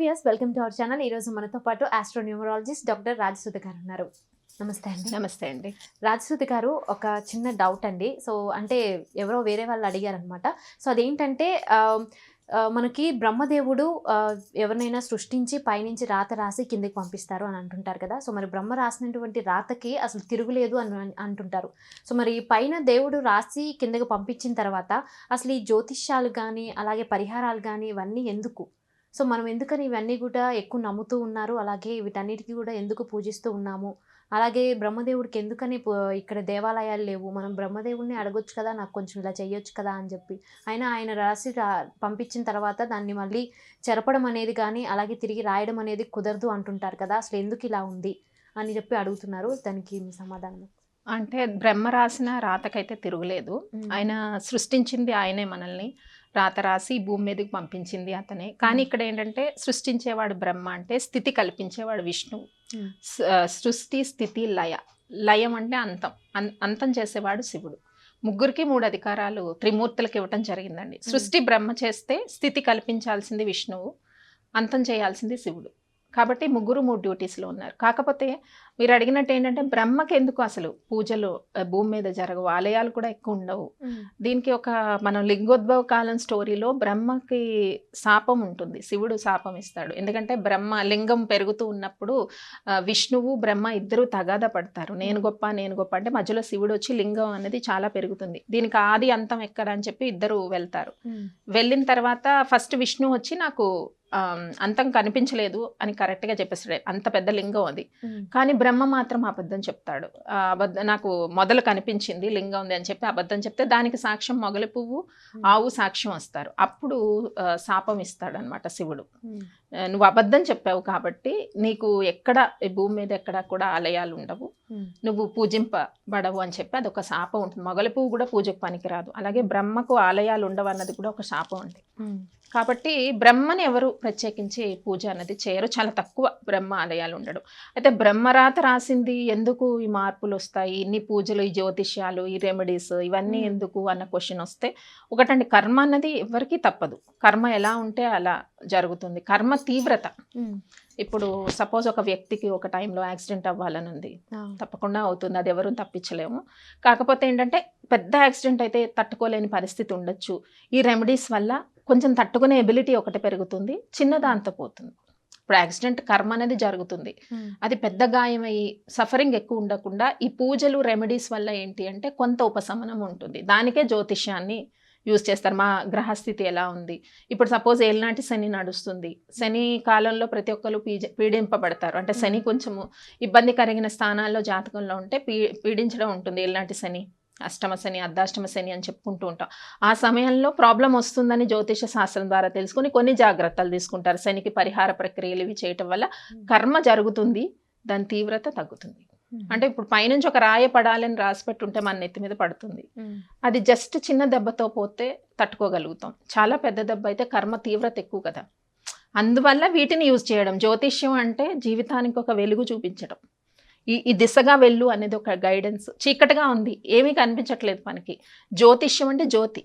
Viewers welcome to our channel ఈ రోజు మనతో పాటు ఆస్ట్రోన్యూమరాలజిస్ట్ డాక్టర్ రాజసుధ గారు ఉన్నారు. నమస్తే అండి. నమస్తే అండి. రాజసుధ గారు ఒక చిన్న డౌట్ అండి. సో అంటే ఎవరో వేరే వాళ్ళు అడిగారనమాట సో అదేంటంటే మనకి బ్రహ్మదేవుడు ఎవరినైనా సృష్టించి పైనుంచి రాత రాసి కిందకి పంపిస్తారు అని అంటుంటారు కదా. సో మరి బ్రహ్మ రాసినటువంటి రాతకి అసలు తిరుగులేదు అని అంటుంటారు. సో మరి పైన దేవుడు రాసి కిందకి పంపించిన తర్వాత అసలు ఈ జ్యోతిష్యాలు కానీ అలాగే పరిహారాలు కానీ ఇవన్నీ ఎందుకు? సో మనం ఎందుకని ఇవన్నీ కూడా ఎక్కువ నమ్ముతూ ఉన్నారు? అలాగే వీటన్నిటికీ కూడా ఎందుకు పూజిస్తూ ఉన్నాము? అలాగే బ్రహ్మదేవుడికి ఎందుకని ఇక్కడ దేవాలయాలు లేవు? మనం బ్రహ్మదేవుడిని అడగొచ్చు కదా నాకు కొంచెం ఇలా చేయొచ్చు కదా అని చెప్పి. అయినా ఆయన రాసి పంపించిన తర్వాత దాన్ని మళ్ళీ చెరపడం అనేది కానీ అలాగే తిరిగి రాయడం అనేది కుదరదు అంటుంటారు కదా అసలు ఎందుకు ఇలా ఉంది? అని చెప్పి అడుగుతున్నారు. దానికి మీ సమాధానం. అంటే బ్రహ్మ రాసిన రాతకైతే తిరుగులేదు. ఆయన సృష్టించింది ఆయనే మనల్ని. రాత రాసి భూమి మీదకి పంపించింది అతనే. కానీ. ఇక్కడ ఏంటంటే సృష్టించేవాడు బ్రహ్మ అంటే స్థితి కల్పించేవాడు విష్ణువు సృష్టి స్థితి లయ. లయం అంటే అంతం. అన్- అంతం చేసేవాడు శివుడు. ముగ్గురికి మూడు అధికారాలు త్రిమూర్తులకు ఇవ్వటం జరిగిందండి. సృష్టి బ్రహ్మ చేస్తే స్థితి కల్పించాల్సింది విష్ణువు అంతం చేయాల్సింది శివుడు. కాబట్టి ముగ్గురు మూడు డ్యూటీస్లో ఉన్నారు. కాకపోతే మీరు అడిగినట్టు ఏంటంటే బ్రహ్మకి ఎందుకు అసలు పూజలు భూమి మీద జరగవు ఆలయాలు కూడా ఎక్కువ ఉండవు. దీనికి ఒక మనం లింగోద్భవ కాలం స్టోరీలో బ్రహ్మకి శాపం ఉంటుంది. శివుడు శాపం ఇస్తాడు. ఎందుకంటే బ్రహ్మ లింగం పెరుగుతూ ఉన్నప్పుడు విష్ణువు బ్రహ్మ ఇద్దరు తగాద పడతారు. నేను గొప్ప నేను గొప్ప అంటే మధ్యలో శివుడు వచ్చి లింగం అనేది చాలా పెరుగుతుంది. దీనికి ఆది అంతం ఎక్కడ అని చెప్పి ఇద్దరు వెళ్తారు. వెళ్ళిన తర్వాత ఫస్ట్ విష్ణు వచ్చి నాకు అంతం కనిపించలేదు అని కరెక్ట్గా చెప్పేస్తాడు. అంత పెద్ద లింగం అది. కానీ బ్రహ్మ మాత్రం అబద్ధం చెప్తాడు. అబద్ధం నాకు మొదలు కనిపించింది లింగం ఉంది అని చెప్పి అబద్ధం చెప్తే దానికి సాక్ష్యం మొగలి పువ్వు ఆవు సాక్ష్యం వస్తారు. అప్పుడు శాపం ఇస్తాడు అనమాట శివుడు నువ్వు అబద్ధం చెప్పావు కాబట్టి నీకు ఎక్కడ ఈ భూమి మీద ఎక్కడ కూడా ఆలయాలు ఉండవు. నువ్వు పూజింపబడవు అని చెప్పి అది ఒక శాపం ఉంటుంది. మొగలి పువ్వు కూడా పూజకు పనికిరాదు. అలాగే బ్రహ్మకు ఆలయాలు ఉండవు అన్నది కూడా ఒక శాపం అండి. కాబట్టి బ్రహ్మని ఎవరు ప్రత్యేకించి పూజ అన్నది చేయరు. చాలా తక్కువ బ్రహ్మ ఆలయాలు ఉండడం. అయితే బ్రహ్మరాత రాసింది ఎందుకు ఈ మార్పులు వస్తాయి? ఇన్ని పూజలు ఈ జ్యోతిష్యాలు ఈ రెమెడీస్ ఇవన్నీ. ఎందుకు అన్న క్వశ్చన్ వస్తే ఒకటండి కర్మ అన్నది ఎవరికీ తప్పదు. కర్మ ఎలా ఉంటే అలా జరుగుతుంది. కర్మ తీవ్రత. ఇప్పుడు సపోజ్ ఒక వ్యక్తికి ఒక టైంలో యాక్సిడెంట్ అవ్వాలని ఉంది తప్పకుండా అవుతుంది. అది ఎవరు తప్పించలేము. కాకపోతే ఏంటంటే పెద్ద యాక్సిడెంట్ అయితే తట్టుకోలేని పరిస్థితి ఉండొచ్చు. ఈ రెమెడీస్ వల్ల కొంచెం తట్టుకునే ఎబిలిటీ ఒకటి పెరుగుతుంది. చిన్నదాంతో పోతుంది. ఇప్పుడు యాక్సిడెంట్ కర్మ అనేది జరుగుతుంది. అది పెద్ద గాయమయ్యి సఫరింగ్ ఎక్కువ ఉండకుండా ఈ పూజలు రెమెడీస్ వల్ల ఏంటి అంటే కొంత ఉపశమనం ఉంటుంది. దానికే జ్యోతిష్యాన్ని యూజ్ చేస్తారు. మా గ్రహస్థితి ఎలా ఉంది? ఇప్పుడు సపోజ్ ఏలినాటి శని నడుస్తుంది. శని కాలంలో ప్రతి ఒక్కరు పీజ పీడింపబడతారు. అంటే శని కొంచెము ఇబ్బంది కలిగిన స్థానాల్లో జాతకంలో ఉంటే పీ పీడించడం ఉంటుంది. ఏలినాటి శని అష్టమ శని అర్ధాష్టమ శని అని చెప్పుకుంటూ ఉంటాం. ఆ సమయంలో ప్రాబ్లం వస్తుందని జ్యోతిష శాస్త్రం ద్వారా తెలుసుకుని కొన్ని జాగ్రత్తలు తీసుకుంటారు. శనికి పరిహార ప్రక్రియలు ఇవి చేయటం వల్ల కర్మ జరుగుతుంది. దాని తీవ్రత తగ్గుతుంది. అంటే ఇప్పుడు పైనుంచి ఒక రాయ పడాలని రాసి పెట్టుంటే మన నెత్తి మీద పడుతుంది. అది జస్ట్ చిన్న దెబ్బతో పోతే తట్టుకోగలుగుతాం. చాలా పెద్ద దెబ్బ అయితే కర్మ తీవ్రత ఎక్కువ కదా. అందువల్ల వీటిని యూజ్ చేయడం. జ్యోతిష్యం అంటే జీవితానికి ఒక వెలుగు చూపించడం. ఈ ఈ దిశగా వెళ్ళు అనేది ఒక గైడెన్స్. చీకటిగా ఉంది. ఏమీ కనిపించట్లేదు మనకి. జ్యోతిష్యం అంటే జ్యోతి.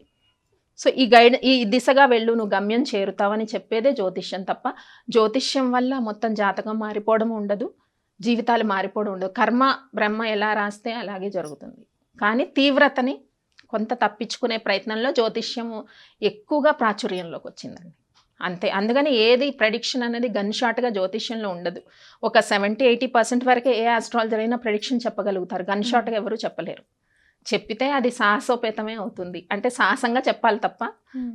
సో ఈ గైడ్ ఈ దిశగా వెళ్ళు నువ్వు గమ్యం చేరుతావని చెప్పేదే జ్యోతిష్యం తప్ప జ్యోతిష్యం వల్ల మొత్తం జాతకం మారిపోవడం ఉండదు. జీవితాలు మారిపోవడం ఉండదు కర్మ బ్రహ్మ ఎలా రాస్తే అలాగే జరుగుతుంది. కానీ తీవ్రతని కొంత తప్పించుకునే ప్రయత్నంలో జ్యోతిష్యము ఎక్కువగా ప్రాచుర్యంలోకి వచ్చిందండి. అంతే. అందుకని ఏది ప్రెడిక్షన్ అనేది గన్ షాట్గా జ్యోతిష్యంలో ఉండదు. ఒక సెవెంటీ ఎయిటీ పర్సెంట్ వరకే ఏ ఆస్ట్రాలజర్ అయినా ప్రెడిక్షన్ చెప్పగలుగుతారు. గన్ షాట్గా ఎవరు చెప్పలేరు. చెప్పితే అది సాహసోపేతమే అవుతుంది. అంటే సాహసంగా చెప్పాలి తప్ప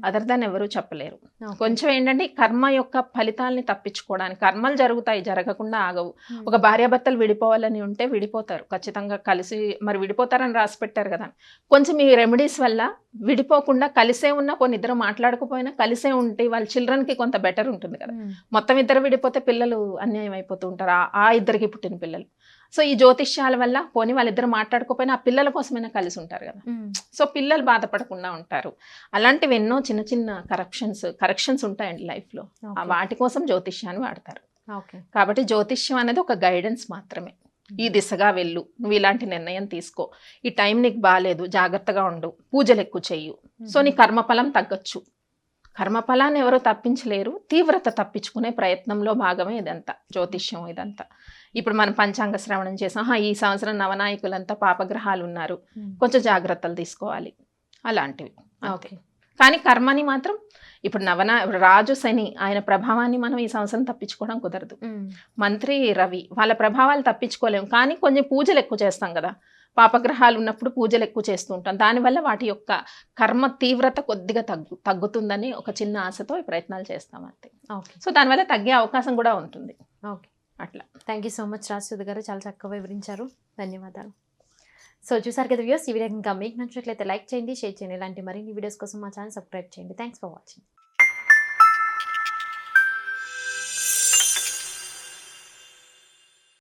అదర్ దాన్ ఎవరు చెప్పలేరు. కొంచెం ఏంటంటే కర్మ యొక్క ఫలితాలని తప్పించుకోవడానికి కర్మలు జరుగుతాయి జరగకుండా ఆగవు. ఒక భార్యాభర్తలు విడిపోవాలని ఉంటే విడిపోతారు. ఖచ్చితంగా కలిసి మరి విడిపోతారని రాసి పెట్టారు కదా. కొంచెం ఈ రెమెడీస్ వల్ల విడిపోకుండా కలిసే ఉన్న కొన్ని ఇద్దరు మాట్లాడకపోయినా కలిసే ఉంటే వాళ్ళ చిల్డ్రన్కి కొంత బెటర్ ఉంటుంది కదా. మొత్తం ఇద్దరు విడిపోతే పిల్లలు అన్యాయం అయిపోతూ ఉంటారు. ఆ ఇద్దరికి పుట్టిన పిల్లలు. సో ఈ జ్యోతిష్యాల వల్ల పోనీ వాళ్ళిద్దరు మాట్లాడుకోపోయినా ఆ పిల్లల కోసమైనా కలిసి ఉంటారు కదా. సో పిల్లలు బాధపడకుండా ఉంటారు. అలాంటివి ఎన్నో చిన్న చిన్న కరప్షన్స్ కరెక్షన్స్ ఉంటాయండి లైఫ్లో వాటి కోసం జ్యోతిష్యాన్ని వాడతారు. కాబట్టి జ్యోతిష్యం అనేది ఒక గైడెన్స్ మాత్రమే. ఈ దిశగా వెళ్ళు. నువ్వు ఇలాంటి నిర్ణయం తీసుకో. ఈ టైం నీకు బాగాలేదు జాగ్రత్తగా ఉండు. పూజలు ఎక్కువ చెయ్యు. సో నీ కర్మఫలం తగ్గొచ్చు. కర్మఫలాన్ని ఎవరు తప్పించలేరు. తీవ్రత తప్పించుకునే ప్రయత్నంలో భాగమే ఇదంతా. జ్యోతిష్యం ఇదంతా. ఇప్పుడు మనం పంచాంగ శ్రవణం చేసాం. "ఆహా, ఈ సంవత్సరం నవనాయకులంతా పాపగ్రహాలు ఉన్నారు కొంచెం జాగ్రత్తలు తీసుకోవాలి. అలాంటివి. ఓకే. కానీ కర్మని మాత్రం ఇప్పుడు నవనా రాజు శని ఆయన ప్రభావాన్ని మనం ఈ సంవత్సరం తప్పించుకోవడం కుదరదు. మంత్రి రవి వాళ్ళ ప్రభావాలు తప్పించుకోలేము కానీ కొంచెం పూజలు ఎక్కువ చేస్తాం కదా. పాపగ్రహాలు ఉన్నప్పుడు పూజలు ఎక్కువ చేస్తూ ఉంటాం. దానివల్ల వాటి యొక్క కర్మ తీవ్రత కొద్దిగా తగ్గు తగ్గుతుందని ఒక చిన్న ఆశతో ఈ ప్రయత్నాలు చేస్తాం అంతే. ఓకే. సో దానివల్ల తగ్గే అవకాశం కూడా ఉంటుంది. ఓకే. అట్లా. Thank you so much Rajasekhar గారు. చాలా చక్కగా వివరించారు. ధన్యవాదాలు. సో చూసారు కదా వ్యూస్ ఈ వీడియో ఇంకా మీకు నచ్చినట్లయితే లైక్ చేయండి షేర్ చేయండి. ఇలాంటి మరిన్ని వీడియోస్ కోసం మా ఛానల్ సబ్స్క్రైబ్ చేయండి. Thanks for watching